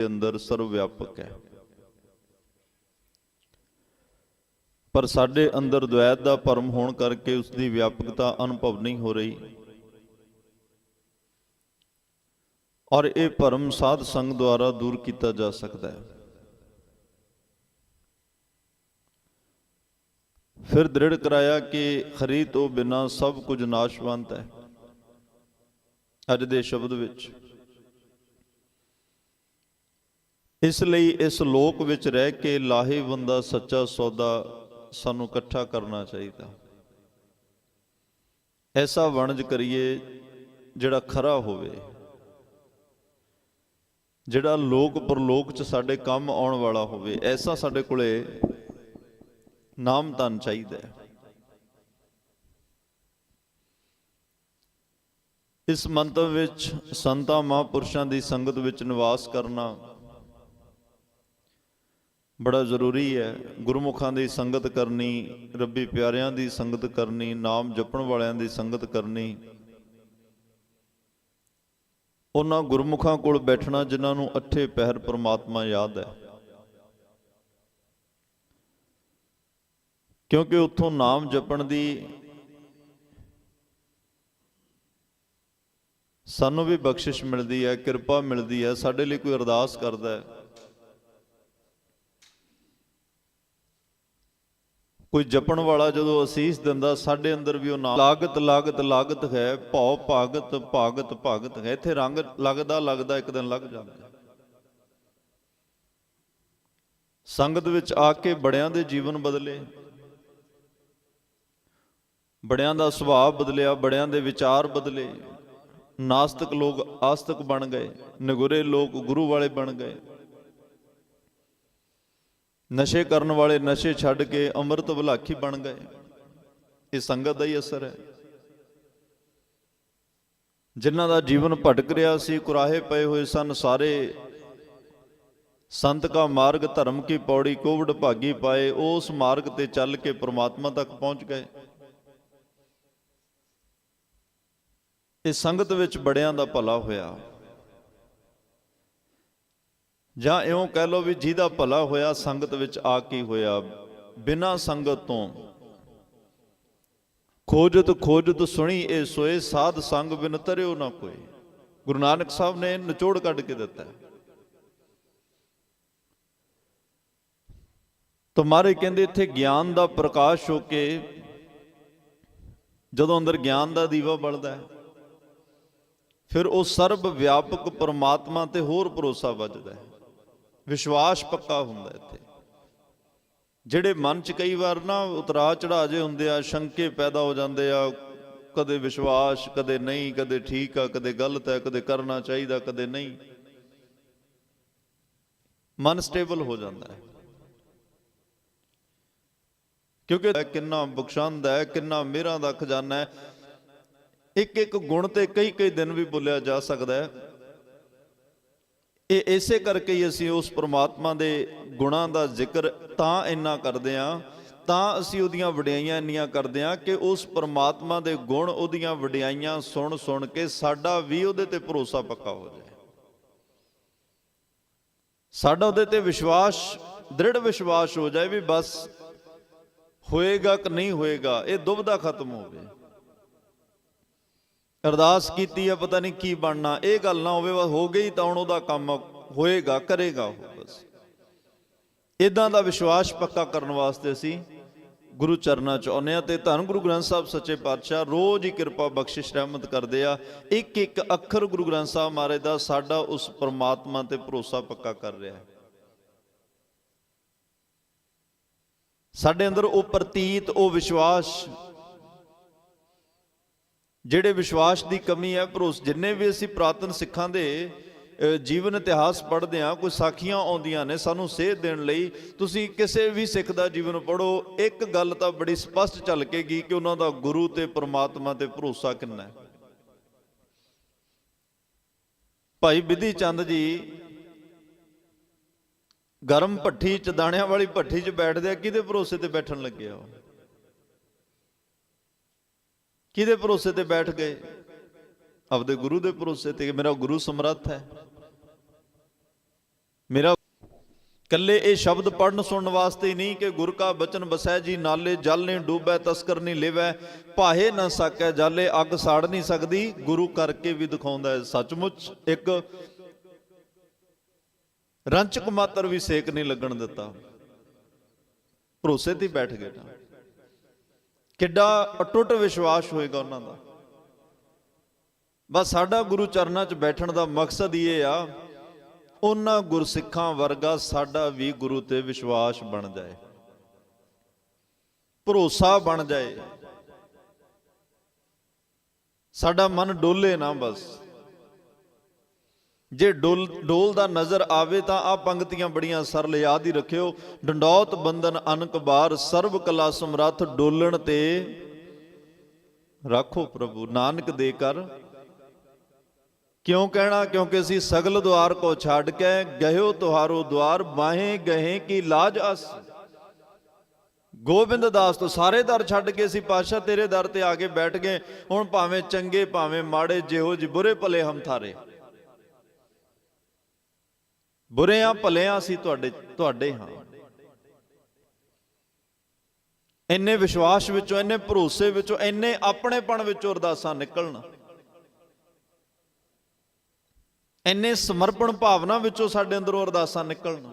ਦੇ ਅੰਦਰ ਸਰਵ ਵਿਆਪਕ ਹੈ। ਪਰ ਸਾਡੇ ਅੰਦਰ ਦੁਐਤ ਦਾ ਭਰਮ ਹੋਣ ਕਰਕੇ ਉਸ ਦੀ ਵਿਆਪਕਤਾ ਅਨੁਭਵ ਨਹੀਂ ਹੋ ਰਹੀ। ਔਰ ਇਹ ਭਰਮ ਸਾਧ ਸੰਗ ਦੁਆਰਾ ਦੂਰ ਕੀਤਾ ਜਾ ਸਕਦਾ ਹੈ। ਫਿਰ ਦ੍ਰਿੜ ਕਰਾਇਆ ਕਿ ਖਰੀ ਤੋਂ ਬਿਨਾ ਸਭ ਕੁਝ ਨਾਸ਼ਵੰਤ ਹੈ। ਅੱਜ ਦੇ ਸ਼ਬਦ ਵਿੱਚ ਇਸ ਲਈ ਇਸ ਲੋਕ ਵਿੱਚ ਰਹਿ ਕੇ ਲਾਹੇਵੰਦਾ, ਸੱਚਾ ਸੌਦਾ ਸਾਨੂੰ ਇਕੱਠਾ ਕਰਨਾ ਚਾਹੀਦਾ। ਐਸਾ ਵਣਜ ਕਰੀਏ ਜਿਹੜਾ ਖਰਾ ਹੋਵੇ, ਜਿਹੜਾ ਲੋਕ ਪਰਲੋਕ ਚ ਸਾਡੇ ਕੰਮ ਆਉਣ ਵਾਲਾ ਹੋਵੇ, ਐਸਾ ਸਾਡੇ ਕੋਲੇ ਨਾਮ ਧਨ ਚਾਹੀਦਾ ਹੈ। ਇਸ ਮੰਤਵ ਵਿੱਚ ਸੰਤਾਂ, ਮਹਾਂਪੁਰਸ਼ਾਂ ਦੀ ਸੰਗਤ ਵਿੱਚ ਨਿਵਾਸ ਕਰਨਾ ਬੜਾ ਜ਼ਰੂਰੀ ਹੈ। ਗੁਰਮੁਖਾਂ ਦੀ ਸੰਗਤ ਕਰਨੀ, ਰੱਬੀ ਪਿਆਰਿਆਂ ਦੀ ਸੰਗਤ ਕਰਨੀ, ਨਾਮ ਜਪਣ ਵਾਲਿਆਂ ਦੀ ਸੰਗਤ ਕਰਨੀ। ਉਹਨਾਂ ਗੁਰਮੁਖਾਂ ਕੋਲ ਬੈਠਣਾ ਜਿਨ੍ਹਾਂ ਨੂੰ ਅੱਠੇ ਪਹਿਰ ਪ੍ਰਮਾਤਮਾ ਯਾਦ ਹੈ। ਕਿਉਂਕਿ ਉੱਥੋਂ ਨਾਮ ਜਪਣ ਦੀ ਸਾਨੂੰ ਵੀ ਬਖਸ਼ਿਸ਼ ਮਿਲਦੀ ਹੈ, ਕਿਰਪਾ ਮਿਲਦੀ ਹੈ, ਸਾਡੇ ਲਈ ਕੋਈ ਅਰਦਾਸ ਕਰਦਾ ਹੈ। ਕੋਈ ਜਪਣ ਵਾਲਾ ਜਦੋਂ ਅਸੀਸ ਦਿੰਦਾ, ਸਾਡੇ ਅੰਦਰ ਵੀ ਉਹ ਨਾਮ ਲਾਗਤ ਲਾਗਤ ਲਾਗਤ ਹੈ, ਭਉ ਭਾਗਤ ਭਾਗਤ ਭਾਗਤ ਹੈ। ਇੱਥੇ ਰੰਗ ਲੱਗਦਾ ਲੱਗਦਾ, ਇੱਕ ਦਿਨ ਲੱਗ ਜਾਂਦਾ। ਸੰਗਤ ਵਿੱਚ ਆ ਕੇ ਬੜਿਆਂ ਦੇ ਜੀਵਨ ਬਦਲੇ, ਬੜਿਆਂ ਦਾ ਸੁਭਾਅ ਬਦਲਿਆ, ਬੜਿਆਂ ਦੇ ਵਿਚਾਰ ਬਦਲੇ। ਨਾਸਤਕ ਲੋਕ ਆਸਤਕ ਬਣ ਗਏ, ਨਗੁਰੇ ਲੋਕ ਗੁਰੂ ਵਾਲੇ ਬਣ ਗਏ। ਨਸ਼ੇ ਕਰਨ ਵਾਲੇ ਨਸ਼ੇ ਛੱਡ ਕੇ ਅੰਮ੍ਰਿਤ ਭਲਾਖੀ ਬਣ ਗਏ। ਇਹ ਸੰਗਤ ਦਾ ਹੀ ਅਸਰ ਹੈ। ਜਿਨ੍ਹਾਂ ਦਾ ਜੀਵਨ ਭਟਕ ਰਿਹਾ ਸੀ, ਕੁਰਾਹੇ ਪਏ ਹੋਏ ਸਨ, ਸਾਰੇ ਸੰਤ ਕਾ ਮਾਰਗ ਧਰਮ ਕੀ ਪੌੜੀ ਕੋਵਡ ਭਾਗੀ ਪਾਏ, ਉਸ ਮਾਰਗ ਤੇ ਚੱਲ ਕੇ ਪ੍ਰਮਾਤਮਾ ਤੱਕ ਪਹੁੰਚ ਗਏ। ਇਹ ਸੰਗਤ ਵਿੱਚ ਬੜਿਆਂ ਦਾ ਭਲਾ ਹੋਇਆ। ਜਾਂ ਇਉਂ ਕਹਿ ਲਓ ਵੀ ਜਿਹਦਾ ਭਲਾ ਹੋਇਆ ਸੰਗਤ ਵਿੱਚ ਆ ਕੇ ਹੋਇਆ, ਬਿਨਾਂ ਸੰਗਤ ਤੋਂ। ਖੋਜਤ ਖੋਜਤ ਸੁਣੀ ਇਹ ਸੋਏ, ਸਾਧ ਸੰਗ ਬਿਨ ਤਰਿਓ ਨਾ ਕੋਈ। ਗੁਰੂ ਨਾਨਕ ਸਾਹਿਬ ਨੇ ਨਿਚੋੜ ਕੱਢ ਕੇ ਦਿੱਤਾ। ਹੈ ਕਹਿੰਦੇ ਇੱਥੇ ਗਿਆਨ ਦਾ ਪ੍ਰਕਾਸ਼ ਹੋ ਕੇ ਜਦੋਂ ਅੰਦਰ ਗਿਆਨ ਦਾ ਦੀਵਾ ਬਲਦਾ ਹੈ, ਫਿਰ ਉਹ ਸਰਬ ਵਿਆਪਕ ਪਰਮਾਤਮਾ ਤੇ ਹੋਰ ਭਰੋਸਾ ਵੱਜਦਾ ਹੈ। ਵਿਸ਼ਵਾਸ ਪੱਕਾ ਹੁੰਦਾ ਇੱਥੇ। ਜਿਹੜੇ ਮਨ 'ਚ ਕਈ ਵਾਰ ਨਾ ਉਤਰਾ ਚੜਾ ਜੇ ਹੁੰਦੇ ਆ, ਸ਼ੰਕੇ ਪੈਦਾ ਹੋ ਜਾਂਦੇ ਆ, ਕਦੇ ਵਿਸ਼ਵਾਸ, ਕਦੇ ਨਹੀਂ, ਕਦੇ ਠੀਕ ਆ, ਕਦੇ ਗਲਤ ਹੈ ਕਦੇ ਕਰਨਾ ਚਾਹੀਦਾ, ਕਦੇ ਨਹੀਂ। ਮਨ ਸਟੇਬਲ ਹੋ ਜਾਂਦਾ ਹੈ। ਕਿਉਂਕਿ ਕਿੰਨਾ ਬਖਸ਼ੰਦ ਹੈ, ਕਿੰਨਾ ਮਿਹਰਾਂ ਦਾ ਖਜ਼ਾਨਾ ਹੈ। ਇੱਕ ਇੱਕ ਗੁਣ ਤੇ ਕਈ ਕਈ ਦਿਨ ਵੀ ਬੋਲਿਆ ਜਾ ਸਕਦਾ ਹੈ। ਇਹ ਇਸੇ ਕਰਕੇ ਹੀ ਅਸੀਂ ਉਸ ਪ੍ਰਮਾਤਮਾ ਦੇ ਗੁਣਾਂ ਦਾ ਜ਼ਿਕਰ ਤਾਂ ਇੰਨਾ ਕਰਦੇ ਆਂ ਤਾਂ ਅਸੀਂ ਉਹਦੀਆਂ ਵਡਿਆਈਆਂ ਇੰਨੀਆਂ ਕਰਦੇ ਆਂ ਕਿ ਉਸ ਪ੍ਰਮਾਤਮਾ ਦੇ ਗੁਣ ਉਹਦੀਆਂ ਵਡਿਆਈਆਂ ਸੁਣ ਸੁਣ ਕੇ ਸਾਡਾ ਵੀ ਉਹਦੇ ਤੇ ਭਰੋਸਾ ਪੱਕਾ ਹੋ ਜਾਏ। ਸਾਡਾ ਉਹਦੇ ਤੇ ਵਿਸ਼ਵਾਸ, ਦ੍ਰਿੜ ਵਿਸ਼ਵਾਸ ਹੋ ਜਾਏ ਵੀ ਬਸ ਹੋਏਗਾ ਕਿ ਨਹੀਂ ਹੋਏਗਾ, ਇਹ ਦੁਬਦਾ ਖਤਮ ਹੋਵੇ ਅਰਦਾਸ ਕੀਤੀ ਆ, ਪਤਾ ਨਹੀਂ ਕੀ ਬਣਨਾ। ਇਹ ਗੱਲ ਨਾ ਹੋਵੇ, ਬਸ ਹੋ ਗਈ ਤਾਂ ਹੁਣ ਉਹਦਾ ਕੰਮ ਹੋਏਗਾ, ਕਰੇਗਾ ਉਹ, ਬਸ। ਇਦਾਂ ਦਾ ਵਿਸ਼ਵਾਸ ਪੱਕਾ ਕਰਨ ਵਾਸਤੇ ਅਸੀਂ ਗੁਰੂ ਚਰਨਾਂ ਚ ਆਉਂਦੇ ਆ ਤੇ ਧੰਨ ਗੁਰੂ ਗ੍ਰੰਥ ਸਾਹਿਬ ਸੱਚੇ ਪਾਤਸ਼ਾਹ, ਰੋਜ਼ ਹੀ ਕਿਰਪਾ, ਬਖਸ਼ਿਸ਼, ਰਹਿਮਤ ਕਰਦੇ ਆ। ਇੱਕ ਇੱਕ ਅੱਖਰ ਗੁਰੂ ਗ੍ਰੰਥ ਸਾਹਿਬ ਮਹਾਰਾਜ ਦਾ ਸਾਡਾ ਉਸ ਪਰਮਾਤਮਾ ਤੇ ਭਰੋਸਾ ਪੱਕਾ ਕਰ ਰਿਹਾ ਹੈ। ਸਾਡੇ ਅੰਦਰ ਉਹ ਪ੍ਰਤੀਤ, ਉਹ ਵਿਸ਼ਵਾਸ ਜਿਹੜੇ ਵਿਸ਼ਵਾਸ ਦੀ ਕਮੀ ਹੈ, ਭਰੋਸ, ਜਿੰਨੇ ਵੀ ਅਸੀਂ ਪ੍ਰਾਤਨ ਸਿੱਖਾਂ ਦੇ ਜੀਵਨ ਇਤਿਹਾਸ ਪੜ੍ਹਦੇ ਹਾਂ, ਕੋਈ ਸਾਖੀਆਂ ਆਉਂਦੀਆਂ ਨੇ ਸਾਨੂੰ ਸੇਧ ਦੇਣ ਲਈ, ਤੁਸੀਂ ਕਿਸੇ ਵੀ ਸਿੱਖ ਦਾ ਜੀਵਨ ਪੜ੍ਹੋ, ਇੱਕ ਗੱਲ ਤਾਂ ਬੜੀ ਸਪਸ਼ਟ ਚੱਲ ਕੇਗੀ ਕਿ ਉਹਨਾਂ ਦਾ ਗੁਰੂ ਤੇ ਪਰਮਾਤਮਾ ਤੇ ਭਰੋਸਾ ਕਿੰਨਾ ਹੈ। ਭਾਈ ਬਿਧੀ ਚੰਦ ਜੀ ਗਰਮ ਭੱਠੀ ਚ, ਦਾਣਿਆਂ ਵਾਲੀ ਭੱਠੀ 'ਚ ਬੈਠਦੇ ਆ, ਕਿਹਦੇ ਭਰੋਸੇ ਤੇ ਬੈਠਣ ਲੱਗੇ ਆ ਉਹ? ਕਿਹਦੇ ਭਰੋਸੇ ਤੇ ਬੈਠ ਗਏ? ਆਪਦੇ ਗੁਰੂ ਦੇ ਭਰੋਸੇ ਤੇ ਕਿ ਮੇਰਾ ਗੁਰੂ ਸਮਰੱਥ ਹੈ। ਮੇਰਾ ਕੱਲੇ ਇਹ ਸ਼ਬਦ ਪੜਨ ਸੁਣਨ ਵਾਸਤੇ ਹੀ ਨਹੀਂ ਕਿ ਗੁਰ ਕਾ ਬਚਨ ਬਸੈ ਜੀ ਨਾਲੇ ਜਲ ਨੇ ਡੂਬੈ, ਤਸਕਰ ਨਹੀਂ ਲਿਵੈ, ਭਾਹੇ ਨਾ ਸਕੈ ਜਾਲੇ, ਅੱਗ ਸਾੜ ਨਹੀਂ ਸਕਦੀ। ਗੁਰੂ ਕਰਕੇ ਵੀ ਦਿਖਾਉਂਦਾ ਹੈ ਸੱਚਮੁੱਚ ਇੱਕ ਰੰਚਕ ਮਾਤਰ ਵੀ ਸੇਕ ਨਹੀਂ ਲੱਗਣ ਦਿੱਤਾ। ਭਰੋਸੇ ਤੇ ਬੈਠ ਗਏ ਕਿੱਡਾ ਅਟੁੱਟ ਵਿਸ਼ਵਾਸ ਹੋਏਗਾ ਉਹਨਾਂ ਦਾ। ਬਸ ਸਾਡਾ ਗੁਰੂ ਚਰਨਾਂ 'ਚ ਬੈਠਣ ਦਾ ਮਕਸਦ ਇਹ ਆ, ਉਹਨਾਂ ਗੁਰਸਿੱਖਾਂ ਵਰਗਾ ਸਾਡਾ ਵੀ ਗੁਰੂ ਤੇ ਵਿਸ਼ਵਾਸ ਬਣ ਜਾਏ। ਭਰੋਸਾ ਬਣ ਜਾਏ। ਸਾਡਾ ਮਨ ਡੋਲੇ ਨਾ ਬਸ। ਜੇ ਡੋਲ ਡੋਲ ਦਾ ਨਜ਼ਰ ਆਵੇ ਤਾਂ ਆ ਪੰਕਤੀਆਂ ਬੜੀਆਂ ਸਰਲ ਯਾਦ ਹੀ ਰੱਖਿਓ। ਡੰਡੌਤ ਬੰਦਨ ਅਨਕ ਬਾਰ ਸਰਬ ਕਲਾ ਸਮਰੱਥ ਡੋਲਣ ਤੇ ਰੱਖੋ ਪ੍ਰਭੂ, ਨਾਨਕ ਦੇ ਕਰ। ਕਿਉਂ ਕਹਿਣਾ? ਕਿਉਂਕਿ ਅਸੀਂ ਸਗਲ ਦੁਆਰ ਕੋ ਛੱਡ ਕੇ ਗਇਓ ਤੁਹਾਰੋ ਦੁਆਰ, ਬਾਹੇ ਗਏ ਕੀ ਲਾਜ ਅਸ। ਗੋਬਿੰਦ ਦਾਸ ਤੋਂ ਸਾਰੇ ਦਰ ਛੱਡ ਕੇ ਅਸੀਂ ਪਾਸ਼ਾ ਤੇਰੇ ਦਰ ਤੇ ਆ ਕੇ ਬੈਠ ਗਏ। ਹੁਣ ਭਾਵੇਂ ਚੰਗੇ, ਭਾਵੇਂ ਮਾੜੇ, ਜਿਹੋ ਜਿਹੇ ਬੁਰੇ ਭਲੇ ਹਮ ਥਾਰੇ। ਬੁਰਿਆਂ ਭਲਿਆਂ ਭਲੇ ਅਸੀਂ ਤੁਹਾਡੇ ਤੁਹਾਡੇ ਹਾਂ। ਇੰਨੇ ਵਿਸ਼ਵਾਸ ਵਿੱਚੋਂ, ਇੰਨੇ ਭਰੋਸੇ ਵਿੱਚੋਂ, ਇੰਨੇ ਆਪਣੇਪਣ ਵਿੱਚੋਂ ਅਰਦਾਸਾਂ ਨਿਕਲਣ। ਇੰਨੇ ਸਮਰਪਣ ਭਾਵਨਾ ਵਿੱਚੋਂ ਸਾਡੇ ਅੰਦਰੋਂ ਅਰਦਾਸਾਂ ਨਿਕਲਣ।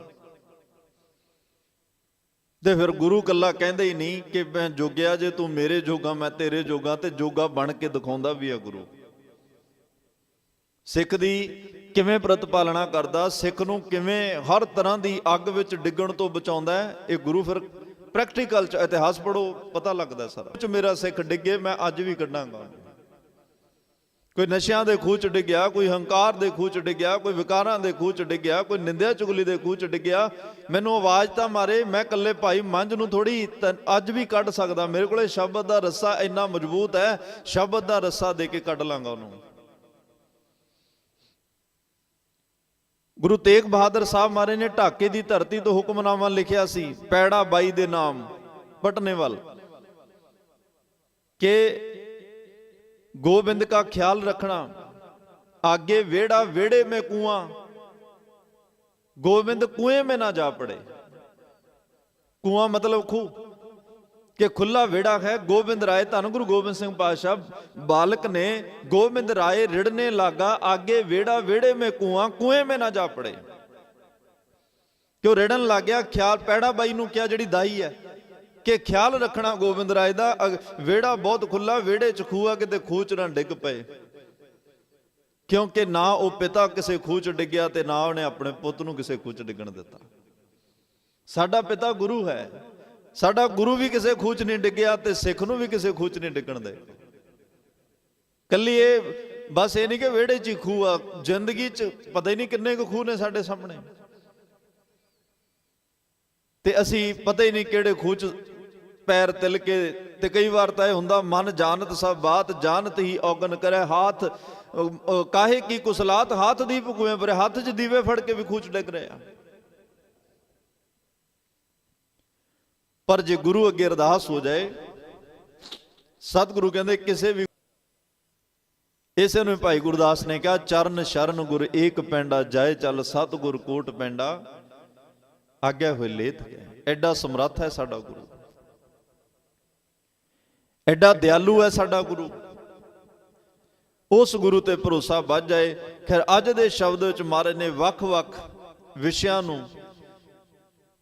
ਤੇ ਫਿਰ ਗੁਰੂ ਕੱਲਾ ਕਹਿੰਦੇ ਹੀ ਨਹੀਂ ਕਿ ਮੈਂ ਜੋਗਿਆ ਜੇ ਤੂੰ ਮੇਰੇ ਜੋਗਾ, ਮੈਂ ਤੇਰੇ ਜੋਗਾ, ਤੇ ਜੋਗਾ ਬਣ ਕੇ ਦਿਖਾਉਂਦਾ ਵੀ ਆ ਗੁਰੂ। ਸਿੱਖ ਦੀ ਕਿਵੇਂ ਪ੍ਰਤਪਾਲਣਾ ਕਰਦਾ, ਸਿੱਖ ਨੂੰ ਕਿਵੇਂ ਹਰ ਤਰ੍ਹਾਂ ਦੀ ਅੱਗ ਵਿੱਚ ਡਿੱਗਣ ਤੋਂ ਬਚਾਉਂਦਾ ਇਹ ਗੁਰੂ ਫਿਰ ਪ੍ਰੈਕਟੀਕਲ ਚ ਇਤਿਹਾਸ ਪੜੋ ਪਤਾ ਲੱਗਦਾ ਸਾਰਾ। ਚ ਮੇਰਾ ਸਿੱਖ ਡਿੱਗੇ, ਮੈਂ ਅੱਜ ਵੀ ਕੱਢਾਂਗਾ। ਕੋਈ ਨਸ਼ਿਆਂ ਦੇ ਖੂਹ ਚ ਡਿੱਗਿਆ, ਕੋਈ ਹੰਕਾਰ ਦੇ ਖੂਹ ਚ ਡਿੱਗਿਆ, ਕੋਈ ਵਿਕਾਰਾਂ ਦੇ ਖੂਹ ਚ ਡਿੱਗਿਆ, ਕੋਈ ਨਿੰਦਿਆ ਚੁਗਲੀ ਦੇ ਖੂਹ ਚ ਡਿੱਗਿਆ, ਮੈਨੂੰ ਆਵਾਜ਼ ਤਾਂ ਮਾਰੇ, ਮੈਂ ਇਕੱਲੇ ਭਾਈ ਮੰਝ ਨੂੰ ਥੋੜੀ ਅੱਜ ਵੀ ਕੱਢ ਸਕਦਾ। ਮੇਰੇ ਕੋਲੇ ਸ਼ਬਦ ਦਾ ਰੱਸਾ ਇੰਨਾ ਮਜ਼ਬੂਤ ਹੈ, ਸ਼ਬਦ ਦਾ ਰੱਸਾ ਦੇ ਕੇ ਕੱਢ ਲਾਂਗਾ ਉਹਨੂੰ। ਗੁਰੂ ਤੇਗ ਬਹਾਦਰ ਸਾਹਿਬ ਮਹਾਰਾਜ ਨੇ ਢਾਕੇ ਦੀ ਧਰਤੀ ਤੋਂ ਹੁਕਮਨਾਮਾ ਲਿਖਿਆ ਸੀ, ਪੈੜਾ ਬਾਈ ਦੇ ਨਾਮ ਪਟਨੇ ਵੱਲ ਕਿ ਗੋਬਿੰਦ ਦਾ ਖਿਆਲ ਰੱਖਣਾ, ਆਗੇ ਵੇੜਾ ਵੇੜੇ ਮੇ ਕੂਆ, ਗੋਬਿੰਦ ਕੂਏ ਮੇ ਨਾ ਜਾ ਪੜੇ। ਕੂਆ ਮਤਲਬ ਖੂਹ। ਕਿ ਖੁੱਲਾ ਵਿੜਾ ਹੈ, ਗੋਬਿੰਦ ਰਾਏ, ਧੰਨ ਗੁਰੂ ਗੋਬਿੰਦ ਸਿੰਘ ਪਾਤਸ਼ਾਹ, ਬਾਲਕ ਨੇ ਗੋਬਿੰਦ ਰਾਏ ਰਿੜਨੇ ਲਾਗਾ, ਆਗੇ ਵਿੜਾ ਵਿੜੇ ਮੇ ਕੂਆ, ਕੂਏ ਮੇ ਨਾ ਜਾ ਪੜੇ। ਕਿ ਰਿੜਨ ਲੱਗ ਗਿਆ? ਖਿਆਲ ਪੈੜਾ ਬਾਈ ਨੂੰ ਕਿਹਾ ਜਿਹੜੀ ਦਾਈ ਹੈ ਕਿ ਖਿਆਲ ਰੱਖਣਾ ਗੋਬਿੰਦ ਰਾਏ ਦਾ। ਵਿੜਾ ਬਹੁਤ ਖੁੱਲਾ ਵਿੜੇ ਚ ਖੂਆ ਕਿਤੇ ਖੂਚ ਨਾ ਡਿੱਗ ਪਏ। ਕਿਉਂਕਿ ਨਾ ਉਹ ਪਿਤਾ ਕਿਸੇ ਖੂਚ ਡਿੱਗਿਆ ਤੇ ਨਾ ਉਹਨੇ ਆਪਣੇ ਪੁੱਤ ਨੂੰ ਕਿਸੇ ਖੂਚ ਡਿੱਗਣ ਦਿੱਤਾ। ਸਾਡਾ ਪਿਤਾ ਗੁਰੂ ਹੈ। ਸਾਡਾ ਗੁਰੂ ਵੀ ਕਿਸੇ ਖੂਹ ਚ ਨਹੀਂ ਡਿੱਗਿਆ ਤੇ ਸਿੱਖ ਨੂੰ ਵੀ ਕਿਸੇ ਖੂਹ ਚ ਨਹੀਂ ਡਿੱਗਣ ਦੇ। ਕੱਲੀ ਇਹ ਬਸ ਇਹ ਨਹੀਂ ਕਿ ਵਿਹੜੇ 'ਚ ਹੀ ਖੂਹ ਆ, ਜ਼ਿੰਦਗੀ 'ਚ ਪਤਾ ਹੀ ਨਹੀਂ ਕਿੰਨੇ ਕੁ ਖੂਹ ਨੇ ਸਾਡੇ ਸਾਹਮਣੇ। ਤੇ ਅਸੀਂ ਪਤਾ ਹੀ ਨਹੀਂ ਕਿਹੜੇ ਖੂਹ 'ਚ ਪੈਰ ਤਿਲ ਕੇ ਤੇ ਕਈ ਵਾਰ ਤਾਂ ਇਹ ਹੁੰਦਾ, ਮਨ ਜਾਣਤ ਸਭ ਬਾਤ, ਜਾਣਤ ਹੀ ਔਗਨ ਕਰੇ ਹਾਥ। ਕਾਹੇ ਕੀ ਕੁਸਲਾਤ, ਹੱਥ ਦੀ ਕੁਵੇਂ ਪਰ ਹੱਥ 'ਚ ਦੀਵੇ ਫੜ ਕੇ ਵੀ ਖੂਹ 'ਚ ਡਿੱਗ ਰਿਹਾ ਪਰ ਜੇ ਗੁਰੂ ਅੱਗੇ ਅਰਦਾਸ ਹੋ ਜਾਏ, ਸਤਿਗੁਰੂ ਕਹਿੰਦੇ ਕਿਸੇ ਵੀ ਇਸੇ ਨੂੰ ਭਾਈ ਗੁਰਦਾਸ ਨੇ ਕਿਹਾ, ਚਰਨ ਸ਼ਰਨ ਗੁਰ ਏਕ ਪੈਂਡਾ ਜਾਏ ਚੱਲ ਸਤਿਗੁਰ ਕੋਟ ਪੈਂਡਾ। ਆਗਿਆ ਹੋਏ ਲੇਤ ਗਿਆ ਐਡਾ ਸਮਰੱਥ ਹੈ ਸਾਡਾ ਗੁਰੂ। ਐਡਾ ਦਿਆਲੂ ਹੈ ਸਾਡਾ ਗੁਰੂ। ਉਸ ਗੁਰੂ ਤੇ ਭਰੋਸਾ ਵੱਧ ਜਾਏ। ਖੈਰ, ਅੱਜ ਦੇ ਸ਼ਬਦ ਵਿੱਚ ਮਹਾਰਾਜ ਨੇ ਵੱਖ-ਵੱਖ ਵਿਸ਼ਿਆਂ ਨੂੰ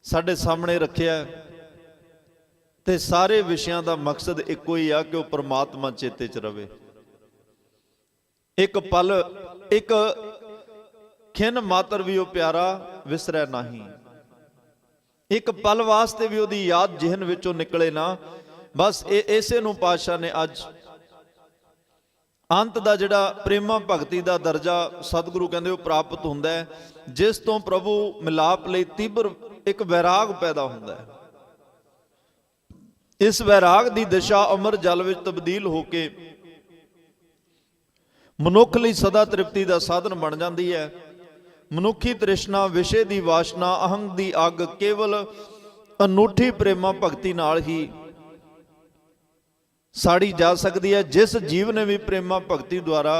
ਸਾਡੇ ਸਾਹਮਣੇ ਰੱਖਿਆ। ਤੇ ਸਾਰੇ ਵਿਸ਼ਿਆਂ ਦਾ ਮਕਸਦ ਇੱਕੋ ਹੀ ਆ ਕਿ ਉਹ ਪ੍ਰਮਾਤਮਾ ਚੇਤੇ 'ਚ ਰਵੇ। ਇੱਕ ਪਲ, ਇੱਕ ਖਿੰਨ ਮਾਤਰ ਵੀ ਉਹ ਪਿਆਰਾ ਵਿਸਰੈ ਨਹੀਂ। ਇੱਕ ਪਲ ਵਾਸਤੇ ਵੀ ਉਹਦੀ ਯਾਦ ਜਿਹਨ ਵਿੱਚੋਂ ਨਿਕਲੇ ਨਾ, ਬਸ ਇਹ ਇਸੇ ਨੂੰ ਪਾਤਸ਼ਾਹ ਨੇ ਅੱਜ ਅੰਤ ਦਾ ਜਿਹੜਾ ਪ੍ਰੇਮਾ ਭਗਤੀ ਦਾ ਦਰਜਾ ਸਤਿਗੁਰੂ ਕਹਿੰਦੇ ਉਹ ਪ੍ਰਾਪਤ ਹੁੰਦਾ ਹੈ, ਜਿਸ ਤੋਂ ਪ੍ਰਭੂ ਮਿਲਾਪ ਲਈ ਤੀਬਰ ਇੱਕ ਵੈਰਾਗ ਪੈਦਾ ਹੁੰਦਾ ਹੈ। ਇਸ ਵੈਰਾਗ ਦੀ ਦਿਸ਼ਾ ਅਮਰ ਜਲ ਵਿੱਚ ਤਬਦੀਲ ਹੋ ਕੇ ਮਨੁੱਖ ਲਈ ਸਦਾ ਤ੍ਰਿਪਤੀ ਦਾ ਸਾਧਨ ਬਣ ਜਾਂਦੀ ਹੈ। ਮਨੁੱਖੀ ਤ੍ਰਿਸ਼ਨਾ, ਵਿਸ਼ੇ ਦੀ ਵਾਸ਼ਨਾ, ਅਹੰਗ ਦੀ ਅੱਗ ਕੇਵਲ ਅਨੂਠੀ ਪ੍ਰੇਮਾ ਭਗਤੀ ਨਾਲ ਹੀ ਸਾੜੀ ਜਾ ਸਕਦੀ ਹੈ। ਜਿਸ ਜੀਵ ਨੇ ਵੀ ਪ੍ਰੇਮਾ ਭਗਤੀ ਦੁਆਰਾ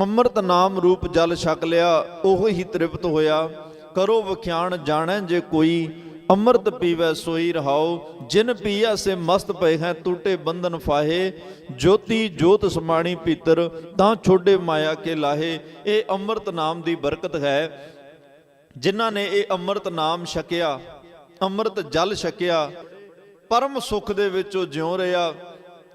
ਅੰਮ੍ਰਿਤ ਨਾਮ ਰੂਪ ਜਲ ਛਕ ਲਿਆ, ਉਹ ਹੀ ਤ੍ਰਿਪਤ ਹੋਇਆ। ਕਰੋ ਵਿਖਿਆਣ, ਜਾਣੈ ਜੇ ਕੋਈ ਅੰਮ੍ਰਿਤ ਪੀਵੈ ਸੋਈ ਰਹਾਓ, ਜਿਨ ਪੀਆ ਸੇ ਮਸਤ ਪਏ ਹੈ, ਟੂਟੇ ਬੰਧਨ ਫਾਹੇ। ਜੋਤੀ ਜੋਤ ਸਮਾਣੀ ਪੀਤਰ, ਤਾਂ ਛੋਡੇ ਮਾਇਆ ਕੇ ਲਾਹੇ। ਇਹ ਅੰਮ੍ਰਿਤ ਨਾਮ ਦੀ ਬਰਕਤ ਹੈ। ਜਿਨ੍ਹਾਂ ਨੇ ਇਹ ਅੰਮ੍ਰਿਤ ਨਾਮ ਛਕਿਆ, ਅੰਮ੍ਰਿਤ ਜਲ ਛਕਿਆ, ਪਰਮ ਸੁਖ ਦੇ ਵਿੱਚ ਉਹ ਜਿਉ ਰਿਹਾ।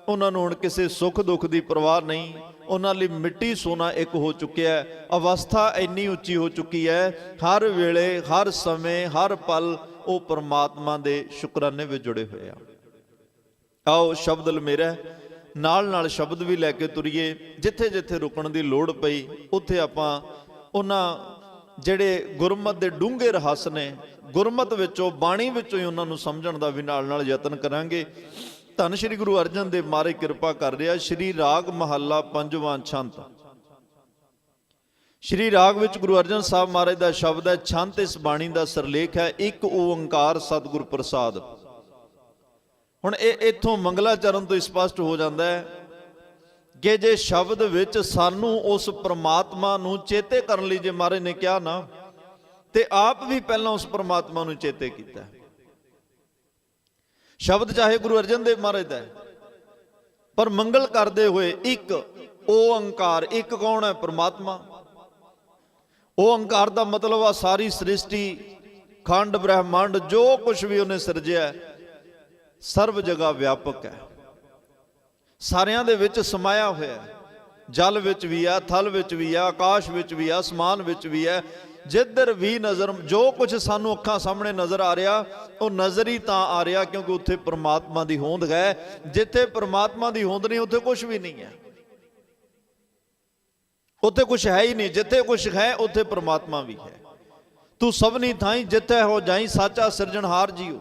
ਉਹਨਾਂ ਨੂੰ ਹੁਣ ਕਿਸੇ ਸੁੱਖ ਦੁੱਖ ਦੀ ਪਰਵਾਹ ਨਹੀਂ। ਉਹਨਾਂ ਲਈ ਮਿੱਟੀ ਸੋਨਾ ਇੱਕ ਹੋ ਚੁੱਕਿਆ ਹੈ। ਅਵਸਥਾ ਇੰਨੀ ਉੱਚੀ ਹੋ ਚੁੱਕੀ ਹੈ। ਹਰ ਵੇਲੇ, ਹਰ ਸਮੇਂ, ਹਰ ਪਲ ਉਹ ਪਰਮਾਤਮਾ ਦੇ ਸ਼ੁਕਰਾਨੇ ਵਿੱਚ ਜੁੜੇ ਹੋਏ ਆ। ਆਓ ਸ਼ਬਦ ਲਮੇਰਾ ਨਾਲ ਨਾਲ ਸ਼ਬਦ ਵੀ ਲੈ ਕੇ ਤੁਰੀਏ। ਜਿੱਥੇ ਜਿੱਥੇ ਰੁਕਣ ਦੀ ਲੋੜ ਪਈ, ਉੱਥੇ ਆਪਾਂ ਉਹਨਾਂ ਜਿਹੜੇ ਗੁਰਮਤ ਦੇ ਡੂੰਘੇ ਰਹੱਸ ਨੇ, ਗੁਰਮਤ ਵਿੱਚੋਂ, ਬਾਣੀ ਵਿੱਚੋਂ ਹੀ ਉਹਨਾਂ ਨੂੰ ਸਮਝਣ ਦਾ ਵੀ ਨਾਲ ਨਾਲ ਯਤਨ ਕਰਾਂਗੇ। ਧੰਨ ਸ਼੍ਰੀ ਗੁਰੂ ਅਰਜਨ ਦੇਵ ਮਾਰੇ ਕਿਰਪਾ ਕਰ ਰਿਹਾ। ਸ਼੍ਰੀ ਰਾਗ ਮਹੱਲਾ ਪੰਜਵਾਂ ਛੰਤ। ਸ਼੍ਰੀ ਰਾਗ ਵਿੱਚ ਗੁਰੂ ਅਰਜਨ ਸਾਹਿਬ ਮਹਾਰਾਜ ਦਾ ਸ਼ਬਦ ਹੈ ਛੰਤ ਇਸ ਬਾਣੀ ਦਾ ਸਰਲੇਖ ਹੈ, ਇੱਕ ਓੰਕਾਰ ਸਤਿਗੁਰ ਪ੍ਰਸਾਦ। ਹੁਣ ਇਹ ਇੱਥੋਂ ਮੰਗਲਾਚਰਨ ਤੋਂ ਸਪਸ਼ਟ ਹੋ ਜਾਂਦਾ ਹੈ ਕਿ ਜੇ ਸ਼ਬਦ ਵਿੱਚ ਸਾਨੂੰ ਉਸ ਪ੍ਰਮਾਤਮਾ ਨੂੰ ਚੇਤੇ ਕਰਨ ਲਈ ਜੇ ਮਹਾਰਾਜ ਨੇ ਕਿਹਾ ਨਾ, ਤੇ ਆਪ ਵੀ ਪਹਿਲਾਂ ਉਸ ਪ੍ਰਮਾਤਮਾ ਨੂੰ ਚੇਤੇ ਕੀਤਾ ਸ਼ਬਦ ਚਾਹੇ ਗੁਰੂ ਅਰਜਨ ਦੇਵ ਮਹਾਰਾਜ ਦਾ ਪਰ ਮੰਗਲ ਕਰਦੇ ਹੋਏ ਇੱਕ ਓੰਕਾਰ, ਇੱਕ ਕੌਣ ਹੈ? ਪ੍ਰਮਾਤਮਾ। ਉਹ ਓੰਕਾਰ ਦਾ ਮਤਲਬ ਆ ਸਾਰੀ ਸ੍ਰਿਸ਼ਟੀ ਖੰਡ ਬ੍ਰਹਿਮੰਡ ਜੋ ਕੁਝ ਵੀ ਉਹਨੇ ਸਿਰਜਿਆ ਹੈ, ਸਰਬ ਜਗ੍ਹਾ ਵਿਆਪਕ ਹੈ। ਸਾਰਿਆਂ ਦੇ ਵਿੱਚ ਸਮਾਇਆ ਹੋਇਆ ਹੈ। ਜਲ ਵਿੱਚ ਵੀ ਆ ਥਲ ਵਿੱਚ ਵੀ ਹੈ ਆਕਾਸ਼ ਵਿੱਚ ਵੀ ਆ ਅਸਮਾਨ ਵਿੱਚ ਵੀ ਹੈ ਜਿੱਧਰ ਵੀ ਨਜ਼ਰ ਜੋ ਕੁਝ ਸਾਨੂੰ ਅੱਖਾਂ ਸਾਹਮਣੇ ਨਜ਼ਰ ਆ ਰਿਹਾ ਉਹ ਨਜ਼ਰ ਹੀ ਤਾਂ ਆ ਰਿਹਾ ਕਿਉਂਕਿ ਉੱਥੇ ਪ੍ਰਮਾਤਮਾ ਦੀ ਹੋਂਦ ਹੈ। ਜਿੱਥੇ ਪ੍ਰਮਾਤਮਾ ਦੀ ਹੋਂਦ ਨਹੀਂ ਉੱਥੇ ਕੁਝ ਵੀ ਨਹੀਂ ਹੈ। ਉੱਥੇ ਕੁਝ ਹੈ ਹੀ ਨਹੀਂ, ਜਿੱਥੇ ਕੁਝ ਹੈ, ਉੱਥੇ ਪ੍ਰਮਾਤਮਾ ਵੀ ਹੈ। ਤੂੰ ਸਭਨੀ ਥਾਈ ਜਿੱਥੇ ਹੋ ਜਾਈ, ਸਾਚਾ ਸਿਰਜਣਹਾਰ ਜੀਓ।